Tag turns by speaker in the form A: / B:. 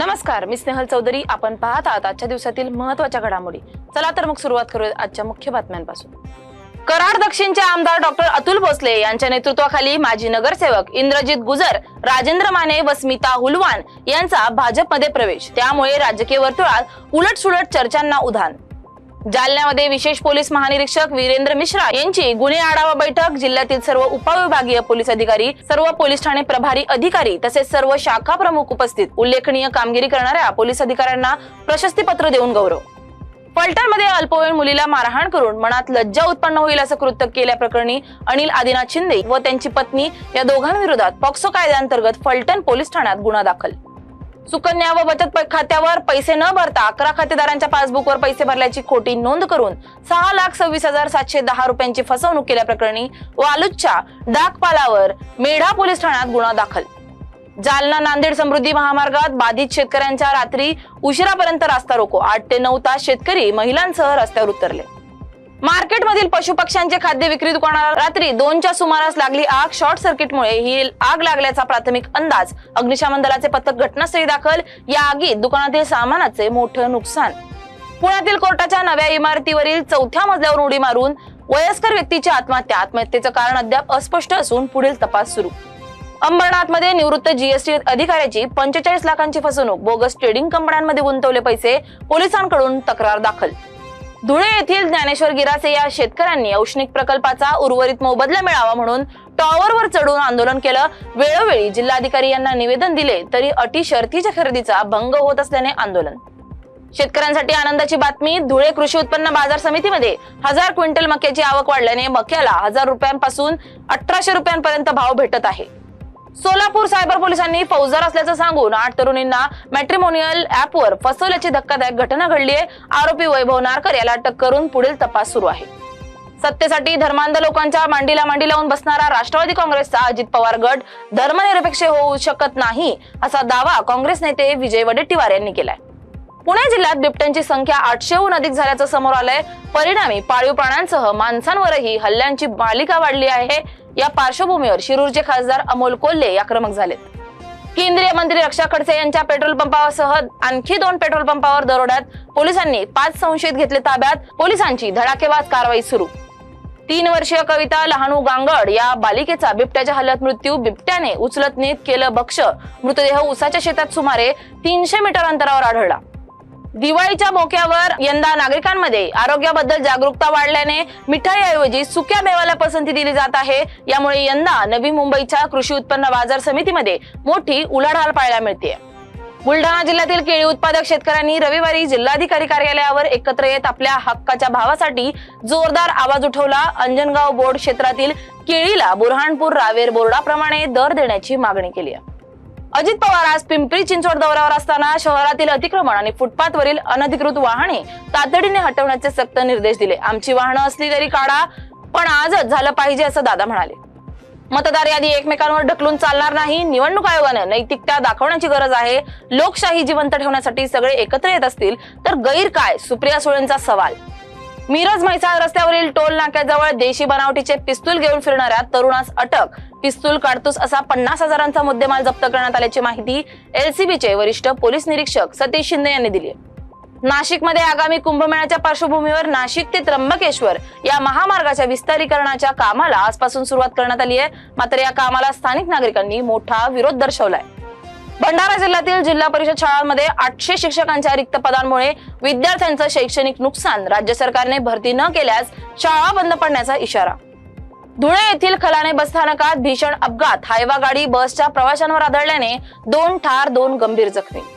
A: नमस्कार मी स्नेहल चौधरी. आपण पाहत आहात आजच्या दिवसातील महत्त्वाच्या घडामोडी. चला तर मग सुरुवात करूया आजच्या मुख्य बातम्यांपासून. कराड दक्षिणचे आमदार डॉक्टर अतुल भोसले यांच्या नेतृत्वाखाली माजी नगरसेवक इंद्रजित गुजर राजेंद्र माने व स्मिता हुलवान यांचा भाजपमध्ये प्रवेश. त्यामुळे राजकीय वर्तुळात उलटसुलट चर्चांना उधाण. जालन्यामध्ये विशेष पोलीस महानिरीक्षक वीरेंद्र मिश्रा यांची गुन्हे आढावा बैठक. जिल्ह्यातील सर्व उपविभागीय पोलीस अधिकारी सर्व पोलीस ठाणे प्रभारी अधिकारी तसेच सर्व शाखा प्रमुख उपस्थित. उल्लेखनीय कामगिरी करणाऱ्या पोलीस अधिकाऱ्यांना प्रशस्तीपत्र देऊन गौरव. फलटणमध्ये अल्पवयीन मुलीला मारहाण करून मनात लज्जा उत्पन्न होईल असं कृत्य केल्याप्रकरणी अनिल आदिनाथ शिंदे व त्यांची पत्नी या दोघांविरोधात पॉक्सो कायद्याअंतर्गत फलटण पोलीस ठाण्यात गुन्हा दाखल. सुकन्या व बचत खात्यावर पैसे न भरता अकरा खातेदारांच्या पासबुकवर पैसे भरल्याची खोटी नोंद करून सहा लाख सव्वीस हजार सातशे दहा रुपयांची फसवणूक केल्याप्रकरणी वालूजच्या डाकपालावर मेढा पोलीस ठाण्यात गुन्हा दाखल. जालना नांदेड समृद्धी महामार्गात बाधित शेतकऱ्यांच्या रात्री उशिरापर्यंत रास्ता रोको. आठ ते नऊ तास शेतकरी महिलांसह रस्त्यावर उतरले. मार्केटमधील पशुपक्ष्यांचे खाद्य विक्री दुकानाला रात्री दोनच्या सुमारास लागली आग? शॉर्ट सर्किटमुळे ही आग लागल्याचा प्राथमिक अंदाज. अग्निशमन दलाचे पथक घटनास्थळी दाखल. या आगीत दुकानातील सामानाचे मोठं नुकसान. पुण्यातील कोर्टाच्या नव्या इमारतीवरील चौथ्या मजल्यावर उडी मारून वयस्कर व्यक्तीची आत्महत्या. आत्महत्येचं कारण अद्याप अस्पष्ट असून पुढील तपास सुरू. अंबरनाथमध्ये निवृत्त जीएसटी अधिकाऱ्याची पंचेचाळीस लाखांची फसवणूक. बोगस ट्रेडिंग कंपन्यांमध्ये गुंतवले पैसे. पोलिसांकडून तक्रार दाखल. धुळे येथील ज्ञानेश्वर गिरासे या शेतकऱ्यांनी औष्णिक प्रकल्पाचा उर्वरित मोबदला मिळावा म्हणून टॉवरवर चढून आंदोलन केलं. वेळोवेळी जिल्हाधिकारी यांना निवेदन दिले तरी अटी शर्तीच्या खरेदीचा भंग होत असल्याने आंदोलन. शेतकऱ्यांसाठी आनंदाची बातमी धुळे कृषी उत्पन्न बाजार समितीमध्ये हजार क्विंटल मक्याची आवक वाढल्याने मक्याला हजार रुपयांपासून अठराशे रुपयांपर्यंत भाव भेटत आहे. सोलापूर सायबर पोलिसांनी फौजदार असल्याचं सांगून आठ तरुणींना मॅट्रिमोनियल ऍपवर फसवल्याची धक्कादायक घटना घडली आहे. आरोपी वैभव नारकर याला अटक करून पुढील तपास सुरू आहे. सत्तेसाठी धर्मांध लोकांच्या मांडीला मांडी लावून बसणारा राष्ट्रवादी काँग्रेसचा अजित पवार गट धर्मनिरपेक्ष होऊ शकत नाही असा दावा काँग्रेस नेते विजय वडेट्टीवार यांनी केलाय. पुणे जिल्ह्यात बिबट्यांची संख्या आठशेहून अधिक झाल्याचं समोर आलंय. परिणामी पाळीव प्राण्यांसह माणसांवरही हल्ल्यांची मालिका वाढली आहे. या पार्श्वभूमीवर शिरूरचे खासदार अमोल कोल्हे आक्रमक झालेत. केंद्रीय मंत्री रक्षा खडसे यांच्या पेट्रोल पंपासह आणखी दोन पेट्रोल पंपावर दरोड्यात पोलिसांनी पाच संशयित घेतले ताब्यात. पोलिसांची धडाकेबाज कारवाई सुरू. तीन वर्षीय कविता लहानू गांगड या बालिकेचा बिबट्याच्या हल्ल्यात मृत्यू. बिबट्याने उचलत नेत केलं बक्ष. मृतदेह उसाच्या शेतात सुमारे तीनशे मीटर अंतरावर आढळला. दिवाळीच्या मोक्यावर यंदा नागरिकांमध्ये आरोग्याबद्दल जागरूकता वाढल्याने मिठाईऐवजी सुक्या मेवाला पसंती दिली जात आहे. यामुळे यंदा नवी मुंबईच्या कृषी उत्पन्न बाजार समितीमध्ये मोठी उलाढाल पाहायला मिळते बुलढाणा जिल्ह्यातील केळी उत्पादक शेतकऱ्यांनी रविवारी जिल्हाधिकारी कार्यालयावर एकत्र येत आपल्या हक्काच्या भावासाठी जोरदार आवाज उठवला. अंजनगाव बोर्ड क्षेत्रातील केळीला बुरहाणपूर रावेर बोर्डाप्रमाणे दर देण्याची मागणी केली आहे. अजित पवार आज पिंपरी चिंचवड दौऱ्यावर असताना शहरातील अतिक्रमण आणि फुटपाथवरील अनधिकृत वाहने तातडीने हटवण्याचे सक्त निर्देश दिले. आमची वाहनं असली तरी काढा पण आजच झालं पाहिजे असं दादा म्हणाले. मतदार यादी एकमेकांवर ढकलून चालणार नाही. निवडणूक आयोगानं नैतिकता दाखवण्याची गरज आहे. लोकशाही जिवंत ठेवण्यासाठी सगळे एकत्र येत असतील तर गैर काय? सुप्रिया सुळेंचा सवाल. मिरज म्हैसाळ रस्त्यावरील टोल नाक्याजवळ देशी बनावटीचे पिस्तूल घेऊन फिरणाऱ्या तरुणास अटक पिस्तूल काढतूस असा पन्नास हजारांचा मुद्देमाल जप्त करण्यात आल्याची माहिती एलसीबीचे वरिष्ठ पोलीस निरीक्षक सतीश शिंदे यांनी दिली आहे. नाशिकमध्ये आगामी कुंभमेळ्याच्या पार्श्वभूमीवर नाशिक ते त्र्यंबकेश्वर या महामार्गाच्या विस्तारीकरणाच्या कामाला आजपासून सुरुवात करण्यात आली आहे मात्र या कामाला स्थानिक नागरिकांनी मोठा विरोध दर्शवलाय भंडारा जिल्ह्यातील जिल्हा परिषद शाळांमध्ये आठशे शिक्षकांच्या रिक्त पदांमुळे विद्यार्थ्यांचं शैक्षणिक नुकसान राज्य सरकारने भरती न केल्यास शाळा बंद पडण्याचा इशारा धुळे येथील खलाने बसस्थानकात भीषण अपघात. हायवा गाडी बसच्या प्रवाशांवर आदळल्याने दोन ठार दोन गंभीर जखमी.